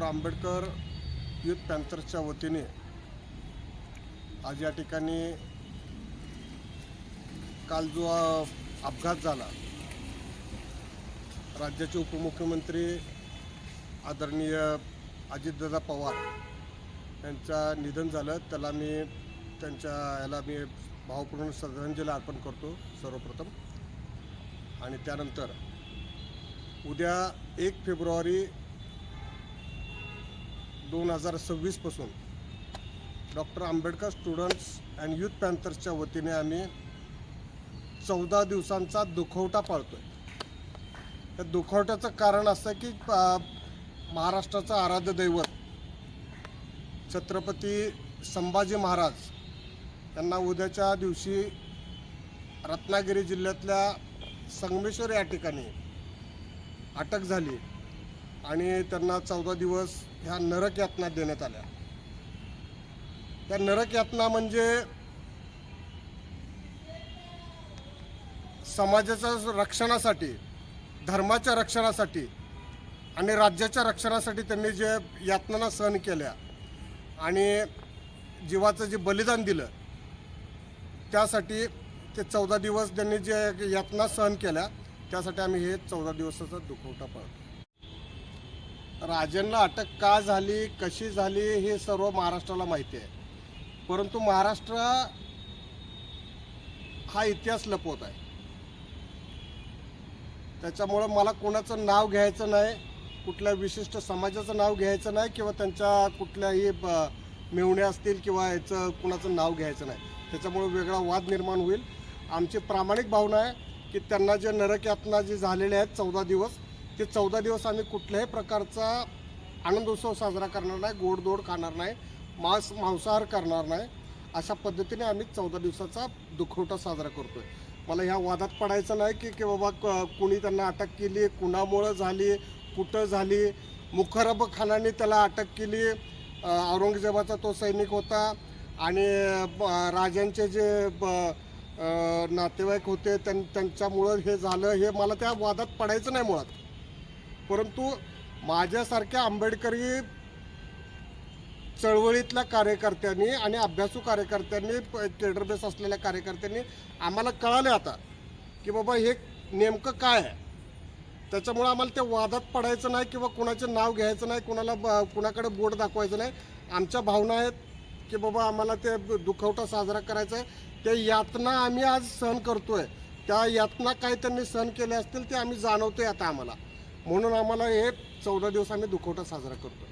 Doctor Ambedkar youth पॅन्थर्सच्या वतीने आज या ठिकाणी काल जो अपघात झाला राज्याचे उपमुख्यमंत्री आदरणीय अजितदादा पवार यांचं निधन झालं. त्याला मी त्यांच्या याला मी भावपूर्ण श्रद्धांजली अर्पण करतो सर्वप्रथम. आणि त्यानंतर उद्या एक फेब्रुवारी दोन हजार सव्वीसपासून doctor Ambedkar students and youth पॅन्थर्सच्या वतीने आम्ही चौदा दिवसांचा दुखवटा पाळतो आहे त्या दुखवट्याचं कारण असं की महाराष्ट्राचं आराध्य दैवत छत्रपती संभाजी महाराज यांना उद्याच्या दिवशी रत्नागिरी जिल्ह्यातल्या संगमेश्वर या ठिकाणी अटक झाली. आणि त्यांना चौदा दिवस ह्या नरक यातना देण्यात आल्या. त्या नरक यातना म्हणजे समाजाच्या रक्षणासाठी धर्माच्या रक्षणासाठी आणि राज्याच्या रक्षणासाठी त्यांनी जे यातना सहन केल्या आणि जीवाचं जे बलिदान दिलं त्यासाठी ते चौदा दिवस त्यांनी जे यातना सहन केल्या त्यासाठी आम्ही हे चौदा दिवसाचा दुखवटा पाळतो. राजांना अटक का झाली कशी झाली हे सर्व महाराष्ट्राला माहिती आहे. परंतु महाराष्ट्र हा इतिहास लपवत आहे. त्याच्यामुळं मला कोणाचं नाव घ्यायचं नाही कुठल्या विशिष्ट समाजाचं नाव घ्यायचं नाही किंवा त्यांच्या कुठल्याही ब- असतील किंवा याचं कुणाचं नाव घ्यायचं नाही. त्याच्यामुळं वेगळा वाद निर्माण होईल. आमची प्रामाणिक भावना आहे की त्यांना जे नरक यातना जे झालेले आहेत चौदा दिवस ते चौदा दिवस आम्ही कुठल्याही प्रकारचा आनंदोत्सव साजरा करणार नाही गोडदोड खाणार नाही मांस मांसाहार करणार नाही. अशा पद्धतीने आम्ही चौदा दिवसाचा दुखवटा साजरा करतोय. मला ह्या वादात पडायचं नाही की की बाबा क- कुणी त्यांना अटक केली कुणामुळं झाली कुठं झाली? मुखरब खानाने त्याला अटक केली. औरंगजेबाचा तो सैनिक होता आणि ब- राजांचे जे ब- नातेवाईक होते त्यां त्यांच्यामुळं हे झालं हे मला त्या वादात पडायचं नाही मुळात. परंतु माझ्यासारख्या आंबेडकरी चळवळीतल्या कार्यकर्त्यांनी आणि अभ्यासू कार्यकर्त्यांनी केडर बेस असलेल्या कार्यकर्त्यांनी आम्हाला कळाले आता की बाबा हे नेमकं काय आहे. त्याच्यामुळं आम्हाला त्या वादात पडायचं नाही किंवा कुणाचं नाव घ्यायचं नाही कुणाला ब- कुणाकडे बोट दाखवायचं नाही. आमच्या भावना आहेत की बाबा आम्हाला ते दुखवटा साजरा करायचा आहे. त्या यातना आम्ही आज सहन करतोय. त्या यातना काय त्यांनी सहन केल्या असतील ते आम्ही जाणवतोय आता आम्हाला. म्हणून आम्हाला हे चौदा दिवस आम्ही दुखवटा साजरा करतो